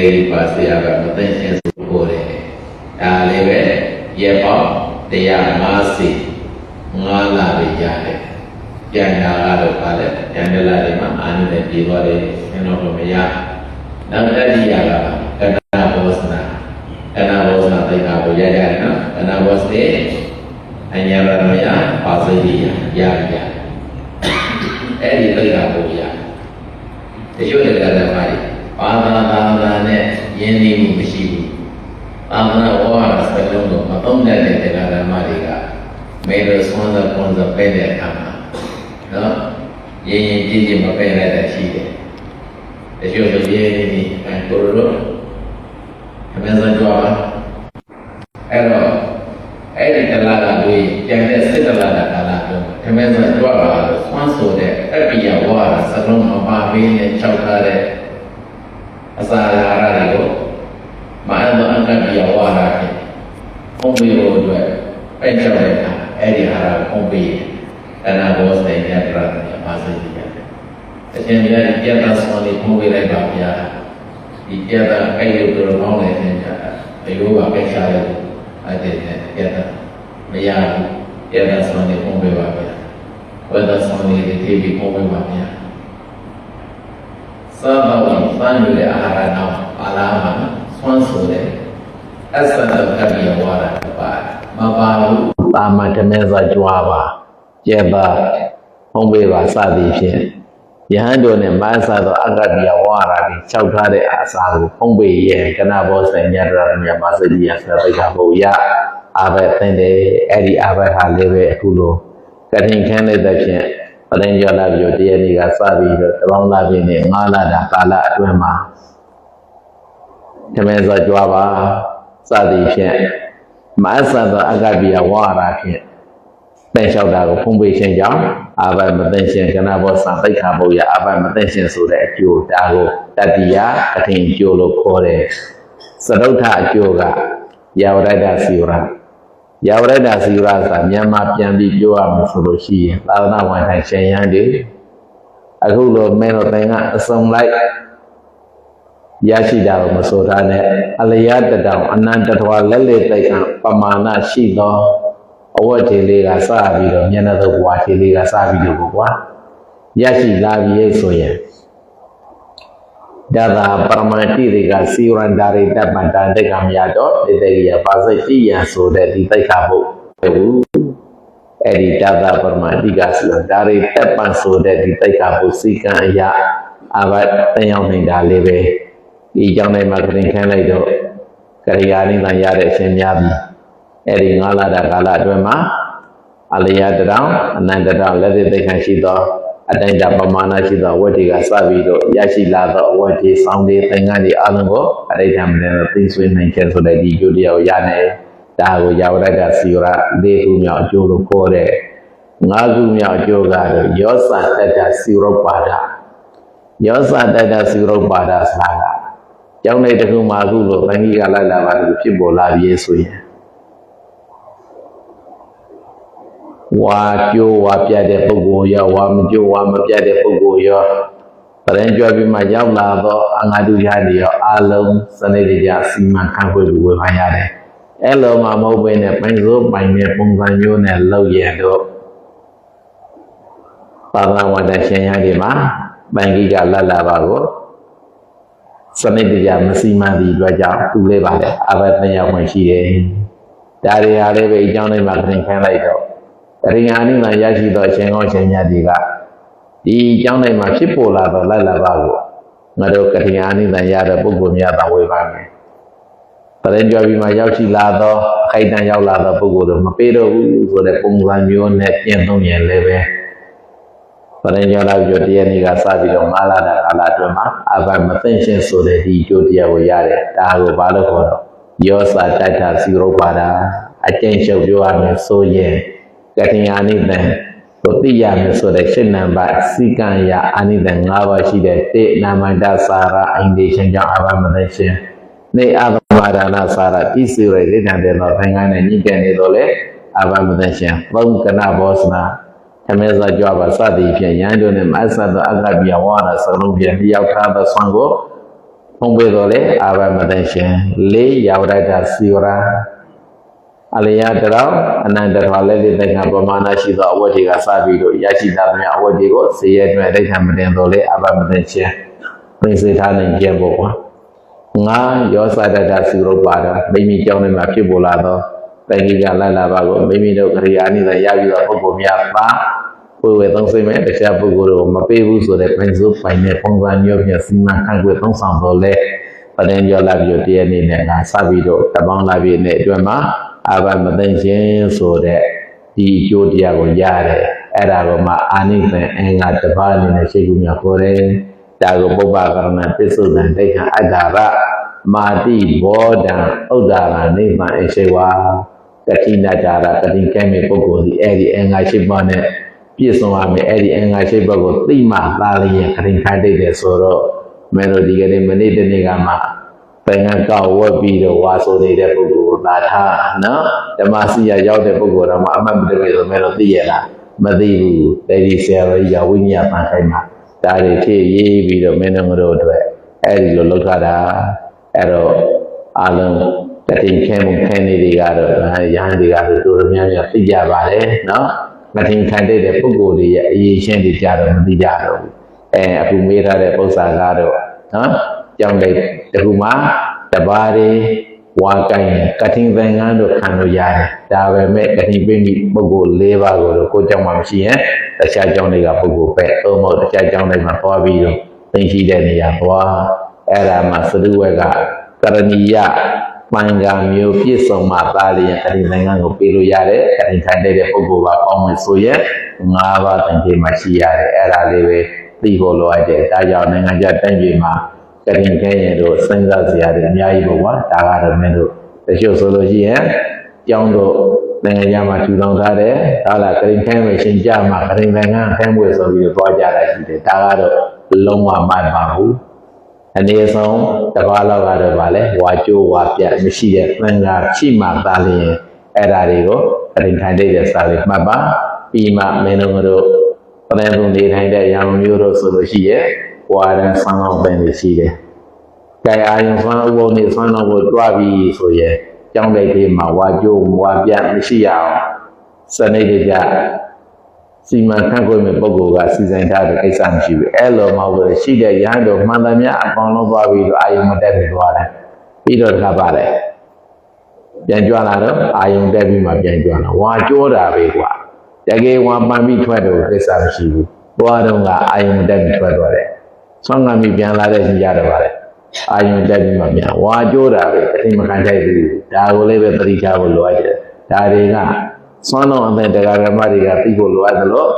အဲဒီပါဆရာကမသိရှင်ဆိုပို့တယ်ဒါလည်းပဲရေပေါင်း150ငါးလာပဲရတယ်ပြန်လာကတော့ပါလေပြန်လာတယ်မှာအာနိနဲ့ပြေသွားတယ်ကျွန်တော်တို့မရနောက်တတိယကကဏဘောဇနာကဏဘောဇနာသိတာကိုရရတယ်နော်ကဏဘောဇနေအညာရမယပါစိတိယရရအဲ့ဒီသိတာကိုရတချို့လည်းကလည်းပါပါသာ သာသာနဲ့ယဉ်နေမှုမရှိဘူးသာသနာဝါရစလုံးတော့မသုံးတတ်တဲ့တရားဓမ္မတွေကမေရဆွမ်းသာပွန်သာပဲ့တဲ့အခါမှာနော်ရင်းရင်ကြည့်ကြည့်မပဲ့ရတဲ့ရှိတယ်တချို့ဆိုရင်းနေနေအဲကိုရတော့အမေဇန်ကြွားပါအဲ့တော့အဲ့ဒီတလားကတွေပြန်တဲ့စစ်တလားကကာလတော့အမေဇန်ကြွားပါလို့ဆွမ်းဆိုတဲ့အပိယဝါရစလုံးမပါဘင်းနဲ့ခြောက်ထားတဲ့အစာအာဟာရတွေကိုမအမအက ပိယဝါရဖြင့်ဖုံးပြီးလို့အတွက်ပဲချောက်တဲ့အခါအဲ့ဒီဟာရဖုံးပြီးတဏှာဘောစိတ်နဲ့ပြရတဲ့ပါစိတ်တွေရတယ်။အရှင်မြတ်ဒီပြတ်သားဆုံးလေးဖုံးပေးလိုက်ပါဗျာ။ဒီပြတ်သားအဲ့လိုတော်ကောင်းတဲ့သင်္ကြန်အယိုးပါပဲချရတယ်အဲ့ဒီနဲ့ပြတ်သားမရဘူးပြတ်သားဆုံးလေးဖုံးပေးပါဗျာ။ဝတ်သားဆုံးလေးတွေပြီးဖုံးပေးပါဗျာ။စားတော့ပန်းရတဲ့အာဟာရတော့ပါလာမှာဆွမ်းဆိုတဲ့ အသဒကပိယဝါဒပါမပါဘူးတာမတမဲစွာကြွားပါကျက်ပါဖုံးပေးပါစသည်ဖြင့်ယဟန်တို့နဲ့မဆာသောအကပိယဝါဒတွေခြောက်ထားတဲ့အစာကိုဖုံးပေးရဲ့ကနဘောဆိုင်ညတရမြတ်ပါစိတိယဆရာပိကဘုရားအာဘက်သင်တယ်အဲ့ဒီအာဘက်ဟာလည်းပဲအခုလိုကထင်ခန်းတဲ့ဖြင့်ပရင်ကျော်လာပြီးတော့တရက်နေ့ကစပြီးတော့တပေါင်းလာပြီးနဲ့ငါးလာတာကာလအတွင်းမှာတမဲစောကြွားပါ စသည်ဖြင့်မအဆသောအကပိယဝါရာဖြင့်တန်လျှောက်တာကိုဖုံးပေးခြင်းကြောင့်အာဘမသိရှင်ကဏဘောသံသိက္ခာဘုရားအာဘမသိရှင်ဆိုတဲ့အကျိုးဒါကိုတတ္တိယအထင်ကျိုးလို့ခေါ်တယ်သရုတ်ထအကျိုးကယာဝရတ္တစီဝရယာဝရဒစီရသာမြန်မာပြန်ပြီးပြောရမှာဆိုလို့ရှိရင်သာသနာဝန်ထမ်းရှင်ရန်တွေအခုလိုမင်းတို့တိုင်ကအစုံလိုက် ရရှိတာကိုမဆိုထားနဲ့အလျာတတောင်အနန္တထွာလက်လက်တိုက်ကပမာဏရှိသောအဝတ်ထေလေးကစပြီးတော့မျက်နှာသုတ်ဘွားထေလေးကစပြီးတော့ကွာရရှိလာပြီဆိုရင်ဒါသာပရမတိတွေကစီရန္တာရိတ္တပန္တန်တက္ကမယတော့တေတေရပါစိတ်ရှိရန်ဆိုတဲ့ဒီတိတ်ခါဖို့ဘူးအဲ့ဒီဒါသာပရမတိကစီရန္တာရိတ္တပန်ဆိုတဲ့ဒီတိတ်ခါဖို့စီကံအရာအဘတ်တန်ရောက်နေတာလေးပဲ ဒီကြောင့်လည်းမကရင်ခန်းလိုက်တော့ကရိယာနိဗ္ဗာန်ရတဲ့အရှင်များပြီအဲ့ဒီငါလာတာကာလအတွင်းမှာအလျာတတောင်အနန္တတောင်လက်သေးသိခံရှိသောအတိုင်းတာပမာဏရှိသောအဝတ်တွေကစပြီးတော့ရရှိလာသောအဝတ်တွေစောင်းတွေသင်္ကန်းတွေအလုံးကိုအရိဋ္ဌမနဲ့သိဆွေးနိုင်ခြင်းဆိုတဲ့ဒီကျိုးတရားကိုရနေဒါကိုယာဝရတစီရလေးခုမြောက်အကျိုးလို့ခေါ်တဲ့ငါးခုမြောက်အကျိုးကတော့ယောသတတ္တစီရုပ်ပါဒယောသတတ္တစီရုပ်ပါဒဆိုတာက ကျောင်းလေးတစ်ခုမှာအခုလိုဘင်္ဂီကလိုက်လာပါလို့ဖြစ်ပေါ်လာပြီဆိုရင်ဝါကျိုးဝါပြတ်တဲ့ပုဂ္ဂိုလ်ရောဝါမကျိုးဝါမပြတ်တဲ့ပုဂ္ဂိုလ်ရောပရင်ကြွပြီးမှရောက်လာတော့အငါတုရတွေရောအလုံးစနစ်တကျစီမံခန့်ခွဲပြီးဝေဖန်ရတယ်။အဲ့လိုမှမဟုတ်ဘဲနဲ့ပိုင်စိုးပိုင်တဲ့ပုံစံမျိုးနဲ့လောက်ရတော့သာသနာဝတ္တရှင်ရတွေမှာပိုင်ကြီးကလတ်လာပါကို စနစ်တကျမစီမံသည့်အတွက်ကြောင့်သူလေးပါလေအဘတ်တင်ရောက်မှရှိတယ်။ဒါတွေဟာလည်းပဲအကြောင်းလေးမှာပြင်ခန်းလိုက်တော့တရိယာနိမရရှိသောအရှင်ကောင်းရှင်မြတ်တွေကဒီအကြောင်းတိုင်းမှာဖြစ်ပေါ်လာသောလတ်လာပါကိုငါတို့ကရိယာနိမရတဲ့ပုဂ္ဂိုလ်များသာဝေပါမယ်။တရင်ကြွပြီးမှရောက်ရှိလာသောအခိုက်အတန့်ရောက်လာသောပုဂ္ဂိုလ်တို့မပေးတော့ဘူးဆိုတဲ့ပုံစံမျိုးနဲ့ပြင်သုံးရင်လည်းပဲ တရင်ကြွလာပြီးတော့တရားနေ့ကစပြီးတော့မာလာတာကာလအတွင်းမှာအဘမသိရှင်ဆိုတဲ့ဒီအကျိုးတရားကိုရတယ်။ဒါကိုဘာလို့ခေါ်တော့ယောစာတတ္ထစီရုပ်ပါဒအကျဉ်းချုပ်ပြောရမယ်ဆိုရင်ကတိယာနိတံကိုသိရမယ်ဆိုတဲ့ရှင်းနံပါတ်စီကံရအာနိတံ၅ပါးရှိတဲ့တေနာမန္တစာရအိန္ဒိရှင်ကြောင့်အဘမသိရှင်နေအဘမဒါနစာရတိစီရဒိဋ္ဌံတဲ့တော့သင်္ကန်းနဲ့ညှိကဲနေတော့လေအဘမသိရှင်သုံးကနဘောစနာ အမေဇာကြွပါစသည်ဖြင့်ရန်တို့နဲ့မဆတ်သောအကပိယဝါရစလုံးဖြင့်လျောက်ထားသောဆွမ်းကိုဖုံးပေးတော်လေအာဘမတန်ရှင်လေးယာဝရတစီဝရာအလျာတရောအနန္တတော်လည်းလေးတကပမာဏရှိသောအဝတ်တွေကစပြီးတော့ရရှိတာများအဝတ်တွေကိုစေရတွင်အိဋ္ဌမတင်တော်လေအာဘမတန်ရှင်ပြည့်စုံထားနိုင်ကြဖို့ကွာငါယောသတတသုရုပ်ပါတော့မိမိကြောင်းထဲမှာဖြစ်ပေါ်လာသော တန်ကြီးကလတ်လာပါကိုမိမိတို့ခရိယာနိသရပြီးတော့ပုဂ္ဂိုလ်များပါကိုယ်ဝေသုံးစိတ်မဲ့တရားပုဂ္ဂိုလ်တို့မပေးဘူးဆိုတဲ့ပိုင်စုပိုင်တဲ့ပုံစံမျိုးဖြင့်စီမံခန့်ခွဲသုံးဆောင်တော်လဲပဒင်ကျော်လာပြီးတရနေ့နဲ့ငါစပြီးတော့တပေါင်းလာပြီးနဲ့အတွင်းမှာအာဘမသိခြင်းဆိုတဲ့ဒီအကျိုးတရားကိုရတယ်အဲ့ဒါကမှအာနိသင်အင်္ဂါတစ်ပါးအနေနဲ့ရှိခုများခေါ်တယ်ဒါကိုပုပ္ပကရဏပစ္စုပန်ဒိဋ္ဌအတ္တရမာတိဘောဓံဥဒ္ဒါရနိဗ္ဗာန်အရှိဝါ ကတိနာကြတာကတိကဲမဲ့ပုဂ္ဂိုလ်ဒီအဲ့ဒီအင်္ဂါရှိပါနဲ့ပြည့်စုံရမယ်အဲ့ဒီအင်္ဂါရှိဘက်ကိုသိမှသာလျင်ခရင်ခိုင်းတိတ်တယ်ဆိုတော့မင်းတို့ဒီကနေ့မနေ့တနေ့ကမှပင်ကကောက်ဝက်ပြီးတော့ဝါဆိုနေတဲ့ပုဂ္ဂိုလ်သာထားနော်ဓမ္မစီရရောက်တဲ့ပုဂ္ဂိုလ်တော့မှအမှတ်မတမဲ့ဆိုမင်းတို့သိရလားမသိဘူးတေဒီဆရာတော်ကြီးကဝိညာဉ်ပန်ခိုင်းမှာဒါတွေဖြည့်ရေးပြီးတော့မင်းတို့တို့အတွက်အဲ့ဒီလိုလောက်ထားတာအဲ့တော့အလုံး တတိခဲမှုခဲနေတွေကတော့ရဟန်းတွေကတော့တို့တို့များများသိကြပါတယ်နော်မထင်ခံတဲ့ပုဂ္ဂိုလ်တွေရဲ့အရေးရှင်းတွေကြတော့မသိကြတော့ဘူးအဲအခုမေးထားတဲ့ပု္ပ္ပာကတော့နော်ကြောင်းလိုက်တခုမှတပါးတွေဝါကိုင်းကထင်သင်္ကန်းတို့ခံလို့ရတယ်ဒါပဲမဲ့ကတိပိမိပုဂ္ဂိုလ်၄ပါးကိုတော့ကိုကြောင့်မှမရှိရင်တခြားကြောင့်တွေကပုဂ္ဂိုလ်ပဲသို့မဟုတ်တခြားကြောင့်တွေမှာသွားပြီးတော့သိရှိတဲ့နေရာသွားအဲ့ဒါမှသရုဝက်ကကရဏီယ ပန်ကမျိုးပြည့်စုံမှသားလျင်အရင်နိုင်ငံကိုပေးလို့ရတယ်အရင်ခံတဲ့ပုဂ္ဂိုလ်ကပေါင်းမယ်ဆိုရင်၅ပါးတန်ကြီးမှရှိရတယ်အဲ့ဒါလေးပဲသိဖို့လိုအပ်တယ်ဒါကြောင့်နိုင်ငံခြားတိုင်းပြည်မှာကရင်ခဲရင်တို့စဉ်းစားစရာတွေအများကြီးပေါ့ကွာဒါကတော့မင်းတို့တချို့ဆိုလို့ရှိရင်ကျောင်းတို့နိုင်ငံခြားမှာထူထောင်ထားတယ်ဒါလားကရင်ခဲမယ်ရှင်ကြမှာကရင်နိုင်ငံခဲမွေဆိုပြီးတော့ကြတာရှိတယ်ဒါကတော့လုံးဝမှတ်ပါဘူး အနည်းဆုံးတစ်ပါးလောက်ကတော့ဗာလဲဝါကျိုးဝါပြတ်မရှိတဲ့သံဃာရှိမှသားလျင်အဲ့ဒါတွေကိုအရင်ခံတဲ့စာလေးမှတ်ပါပြီးမှမင်းတို့တို့ပလဲသူနေထိုင်တဲ့ရောင်မျိုးတို့ဆိုလို့ရှိရဲ့ဝါရန်ဆန်းအောင်ပင်ရှိတယ်။ကြိုင်အာယုံဆန်းဥပုံနေဆန်းတော့ကိုတွားပြီးဆိုရဲ့ကြောင်းတဲ့ခေမှာဝါကျိုးဝါပြတ်မရှိရအောင်စနေတကြ စီမံခန့်ခွဲမဲ့ပုဂ္ဂိုလ်ကစီစဉ်ထားတဲ့ကိစ္စမရှိဘူးအဲ့လိုမဟုတ်ဘူးရှိတဲ့ရဟန်းတော်မှန်သမျှအကောင်လုံးသွားပြီးတော့အာယုံမတက်ပြီးသွားတယ်ပြီးတော့တခါပါလေပြန်ကြွလာတော့အာယုံတက်ပြီးမှပြန်ကြွလာဝါကြောတာပဲကွာတကယ်ဝါပန်ပြီးထွက်တော့ကိစ္စမရှိဘူးသွားတော့ကအာယုံတက်ပြီးထွက်သွားတယ်ဆွမ်းကမ်းပြီးပြန်လာတဲ့ရှင်ရတယ်ပါလေအာယုံတက်ပြီးမှပြန်ဝါကြောတာပဲအတိမခံထိုက်ဘူးဒါကိုလည်းပဲသတိထားဖို့လိုအပ်တယ်ဒါတွေက ဆွမ်းတော်အမဲ့တရားဓမ္မတွေကသိဖို့လိုအပ်တယ်လို့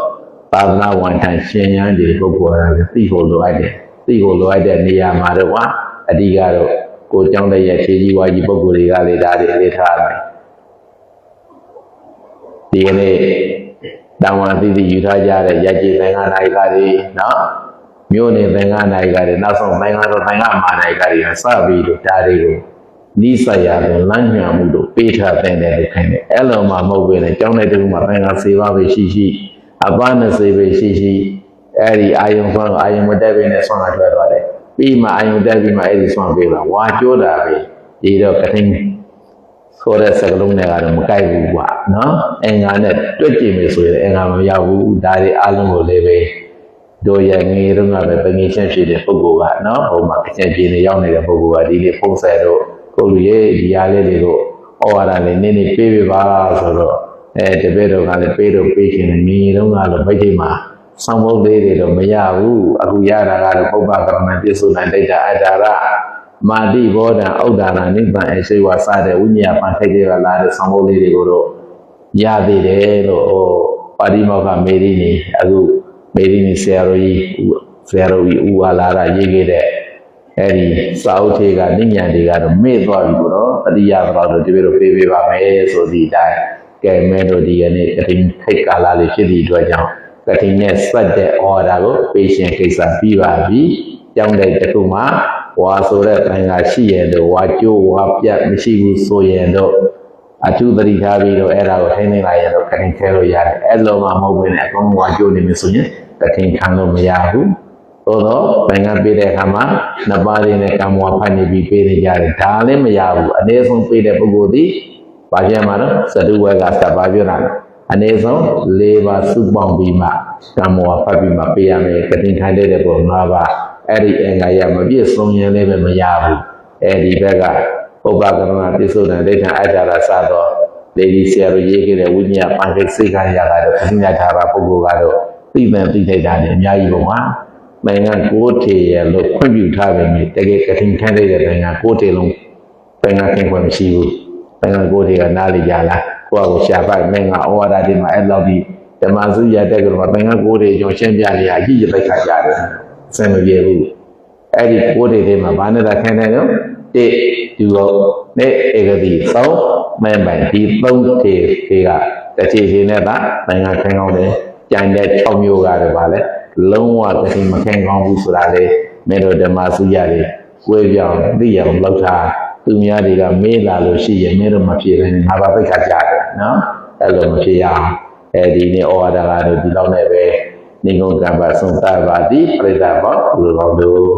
သာသနာဝန်ထမ်းရှင်ရန်တွေပုဂ္ဂိုလ်တွေကသိဖို့လိုအပ်တယ်သိဖို့လိုအပ်တဲ့နေရာမှာတော့ဟာအဓိကတော့ကိုကြောင်းတဲ့ရဲ့ခြေကြီးဝါကြီးပုဂ္ဂိုလ်တွေကလေဒါတွေလေထားတယ်ဒီကနေ့တောင်ဝါသီသီယူထားကြတဲ့ရကြည်သင်္ကနာယကတွေနော်မြို့နေသင်္ကနာယကတွေနောက်ဆုံးသင်္ကတော်သင်္ကမာနာယကတွေကစပြီးတော့ဒါတွေကို နိစ္စရာကိုလမ်းညွှန်မှုတို့ပေးထားတဲ့တယ်လို့ခိုင်းတယ်အဲ့လိုမှမဟုတ်ဘဲနဲ့ကျောင်းတဲ့တူမှာသင်္ကစေပါပဲရှိရှိအပန်း20ပဲရှိရှိအဲ့ဒီအာယုံဆွမ်းအာယုံမတက်ဘဲနဲ့ဆွမ်းလာထွက်သွားတယ်ပြီးမှအာယုံတက်ပြီးမှအဲ့ဒီဆွမ်းပေးတာဝါကျိုးတာပဲဒီတော့ကထိန်ဆိုတဲ့စကလုံးတွေကတော့မကိုက်ဘူးကွာနော်အင်္ဂါနဲ့တွက်ကြည့်မယ်ဆိုရင်အင်္ဂါမရောက်ဘူးဒါတွေအလုံးကိုလည်းပဲတို့ရငယ်တော့ကပဲပငယ်ချင်းဖြစ်တဲ့ပုဂ္ဂိုလ်ကနော်ဟိုမှာအချင်းချင်းနေရောက်နေတဲ့ပုဂ္ဂိုလ်ကဒီနေ့ဖုံးဆက်တော့ ကိုလူရဲ့ဒီအားလေးတွေကိုဩဝါဒလေးနည်းနည်းပေးပြပါဆိုတော့အဲတပည့်တော်ကလည်းပေးတော့ပေးခြင်းနဲ့ငယ်တော့ကတော့ဘိတ်ချိန်မှာဆောင်းဘုတ်လေးတွေတော့မရဘူးအခုရတာကတော့ပုပ္ပကရဏပြစ္ဆုနိုင်တိတ်တာအတ္တရမာတိဘောဓံဥဒ္ဒါရနိဗ္ဗာန်အရှိဝစတဲ့ဝိညာဉ်ပန်ထိုက်တွေကလာတဲ့ဆောင်းဘုတ်လေးတွေကိုတော့ရသေးတယ်လို့ဟောပါဠိမောကမေရီနေအခုမေရီနေဆရာတော်ကြီးဆရာတော်ကြီးဦးဝါလာရရေးခဲ့တဲ့ အဲ့ဒီစာအုပ်ထေကနိညာတွေကတော့မေ့သွားပြီပေါ့နော်တတိယတော့ဒီလိုပေးပေးပါမယ်ဆိုသည့်အတိုင်းကဲမဲတို့ဒီကနေ့ကတိခိတ်ကာလလေးဖြစ်သည့်အတွက်ကြောင့်ကတိနဲ့စက်တဲ့ order ကိုပေးရှင်ကိစ္စပြီးပါပြီကြောင်းတဲ့တခုမှဝါဆိုတဲ့တိုင်ကရှိရင်တော့ဝါကျိုးဝါပြတ်မရှိဘူးဆိုရင်တော့အထူးသတိထားပြီးတော့အဲ့ဒါကိုထိန်းသိမ်းလိုက်ရင်တော့ကတင်ခဲလို့ရတယ်အဲ့လိုမှမဟုတ်ဘဲနဲ့အကုန်ဝါကျိုးနေမယ်ဆိုရင်ကတင်ခံလို့မရဘူး သို့တော့နိုင်ငံပေးတဲ့အခါမှာနှစ်ပါးလေးနဲ့ကံမွာဖတ်နေပြီးပေးနေကြတယ်ဒါလည်းမရဘူးအနည်းဆုံးပေးတဲ့ပုဂ္ဂိုလ်သည်ဘာပြန်မှာတော့သတုဝဲကစပ်ပါပြောတာလေအနည်းဆုံး၄ပါးစုပေါင်းပြီးမှကံမွာဖတ်ပြီးမှပေးရမယ်ကတိထိုင်တဲ့ပုံ၅ပါးအဲ့ဒီအင်္ဂါရမပြည့်စုံရင်လည်းမရဘူးအဲ့ဒီဘက်ကပုပ္ပကရဏပြစ္ဆုတ်တဲ့ဒိဋ္ဌာအကြရာစသောလေဒီဆရာတို့ရေးခဲ့တဲ့ဝိညာဉ်ပန်ခိတ်စိတ်ခံရတာတော့ပညာထားတာပုဂ္ဂိုလ်ကတော့သိပန်သိထိုက်တာလည်းအများကြီးပုံမှာ နိုင်ငံကိုးထေရလို့ခွင့်ပြုထားပေမဲ့တကယ်ကတိထိုင်တဲ့နိုင်ငံကိုးထေလုံးနိုင်ငံခင်ခွင့်မရှိဘူးနိုင်ငံကိုးထေကနားလေကြလားကိုယ့်အကိုရှာဖတ်နိုင်ငံဩဝါဒတွေမှာအဲ့လောက်ဒီဓမ္မစုရတဲ့ကတော့နိုင်ငံကိုးထေကျော်ရှင်းပြနေရအကြည့်ရပိုက်ခါကြတယ်စံမပြေဘူးအဲ့ဒီကိုးတွေထဲမှာဘာနဲ့တာခိုင်းတယ်နော်တိဒီတော့နဲ့ဧကတိသုံးမဲမိုင်ဒီသုံးထေတွေကတစ်ချီချီနဲ့တာနိုင်ငံခိုင်းကောင်းတယ်ကြံတဲ့6မျိုးကလည်းဗာလဲ လုံးဝတစ်ချီမခိုင်းကောင်းဘူးဆိုတာလေမင်းတို့ဓမ္မစုရတယ်ကိုယ်ပြောင်းသိရအောင်လောက်တာသူများတွေကမေးလာလို့ရှိရင်မင်းတို့မဖြေနိုင်ငါဘာပိတ်ခါကြတယ်နော်အဲ့လိုမဖြစ်ရအောင်အဲဒီနေ့ဩဝါဒကတော့ဒီလောက်နဲ့ပဲနေကုန်ကံပါဆုံးသပါသည်ပြိဿဘောလူတော်တို့